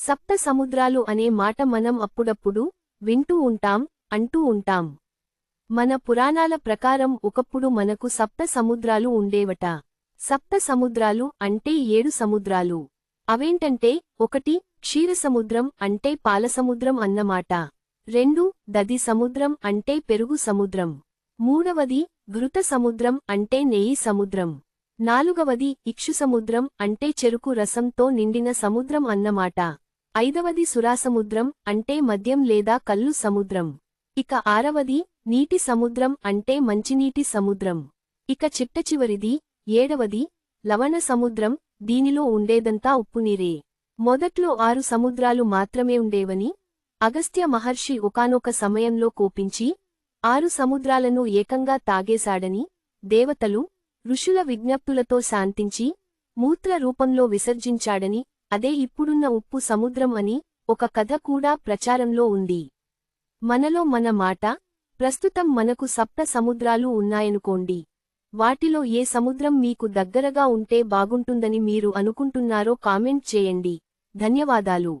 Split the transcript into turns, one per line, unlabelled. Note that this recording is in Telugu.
సప్త సముద్రాలు అనే మాట మనం అప్పుడప్పుడు వింటూ ఉంటాం అంటూ ఉంటాం. మన పురాణాల ప్రకారం ఒకప్పుడు మనకు సప్త సముద్రాలు ఉండేవట. సప్త సముద్రాలు అంటే ఏడు సముద్రాలు. అవేంటంటే ఒకటి క్షీరసముద్రం అంటే పాలసముద్రం అన్నమాట. రెండు దది సముద్రం అంటే పెరుగు సముద్రం. మూడవది ఘృత సముద్రం అంటే నెయ్యి సముద్రం. నాలుగవది ఇక్షు సముద్రం అంటే చెరుకు రసంతో నిండిన సముద్రం అన్నమాట. ఐదవది సురాసముద్రం అంటే మద్యం లేదా కల్లు సముద్రం. ఇక ఆరవది నీటి సముద్రం అంటే మంచినీటి సముద్రం. ఇక చిట్టచివరిది ఏడవది లవణ సముద్రం దీనిలో ఉండేదంతా ఉప్పునీరే మొదట్లో ఆరు సముద్రాలు మాత్రమే ఉండేవని అగస్త్య మహర్షి ఒకానొక సమయంలో కోపించి ఆరు సముద్రాలను ఏకంగా తాగేశాడని దేవతలు ఋషుల విజ్ఞప్తులతో శాంతించి మూత్ర రూపంలో విసర్జించాడని అదే ఇప్పుడున్న ఉప్పు సముద్రం అని ఒక కథ కూడా ప్రచారంలో ఉంది. మనలో మన మాట ప్రస్తుతం మనకు సప్త సముద్రాలు ఉన్నాయనుకోండి. వాటిలో ఏ సముద్రం మీకు దగ్గరగా ఉంటే బాగుంటుందని మీరు అనుకుంటున్నారో కామెంట్ చేయండి. ధన్యవాదాలు.